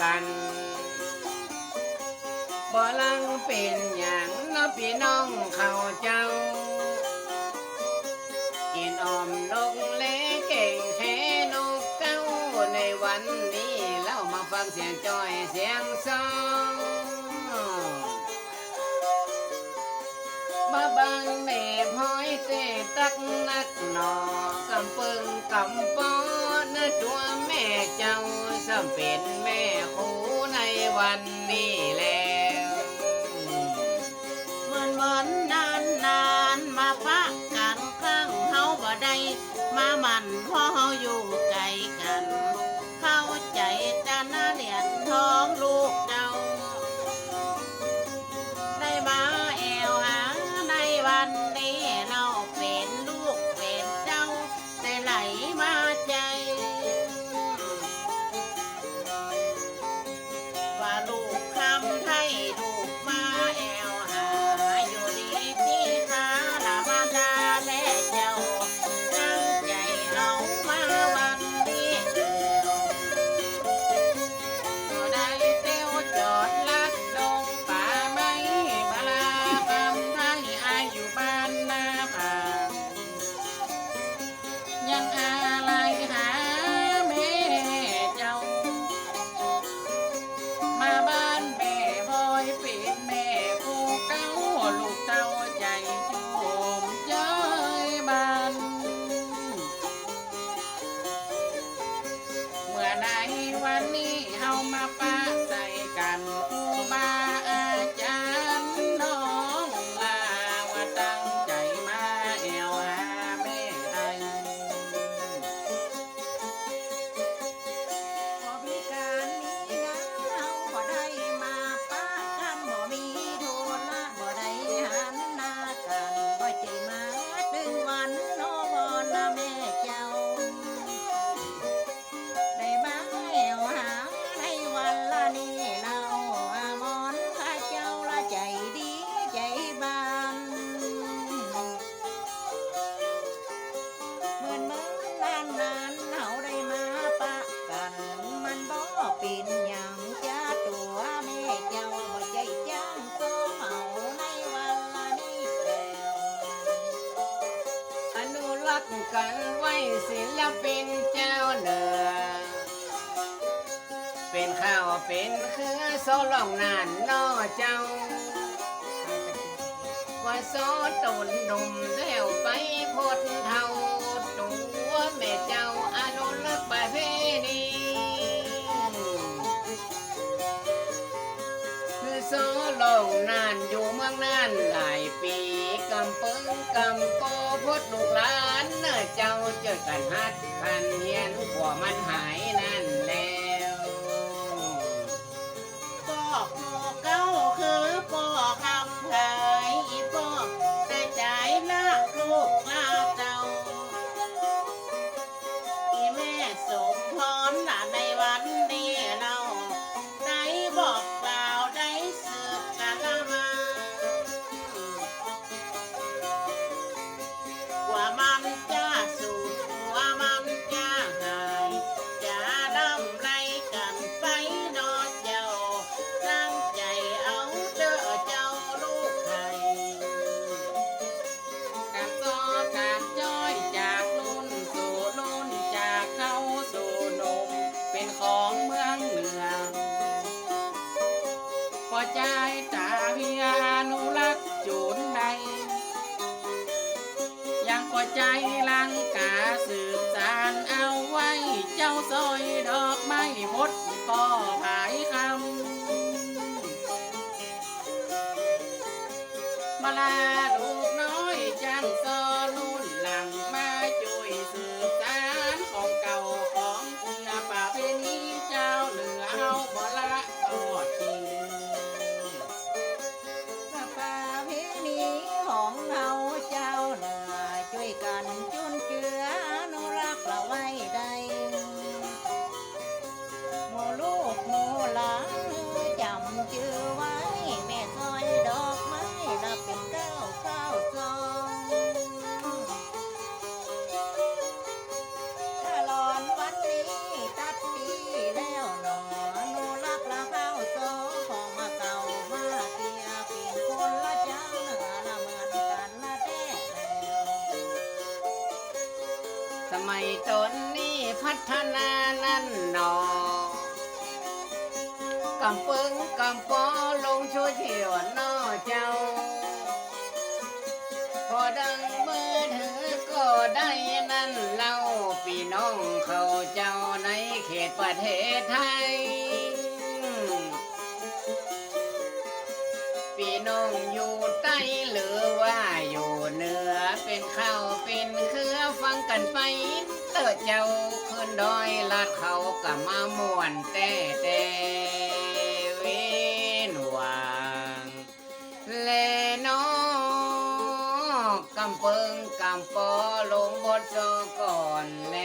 กันบ่ลังเป็นอย่างน้อพี่น้องเขาเจ้า กินอมนกเล็กเก่งแค่นกเก้าในวันนี้แล้วมาฟังเสียงจอยเสียงซอง ตักนักหนอกำเปิงกำปอนตัวแม่เจ้าสำเป็นแม่ครูในวันนี้ กันไว้ศิลปินเจ้าเดิอเป็นข้าวเป็นคือโซลองนานน้อเจ้า ว่าโซตุนดมแล้วไปพดเทาตัวแม่เจ้าอนุรักษ์ประเพณีคือโซลองนานอยู่ องนั้นหลายปีกำปึ้งกำโกพดลูกหลานเนอเจ้าเจอกันฮัดคันเฮียนหัวมันหายนั่น ใจตาวิอนุรักษ์จูนใด ยังก็ใจลังกาสืบสานเอาไว้ เจ้าซอยดอกไม้หมดก็หายคำมาลาลูกน้อยจังซอย ตนนี้พัฒนานั่นหนอกำปึงกำปอลงช่วยเที่ยวนอเจ้า พอดังมือถือก็ได้นั่นเล่าพี่น้องเขาเจ้าในเขตประเทศไทยพี่น้องอยู่ใต้หรือว่าอยู่เหนือเป็นข้าวเป็นเครือฟังกันไป เติดเจ้าขึ้นดอยลาดเขากับมาม่วนเต้เต้เวนวางเลนอกำเปิงกำปอลงบทจอก่อนแล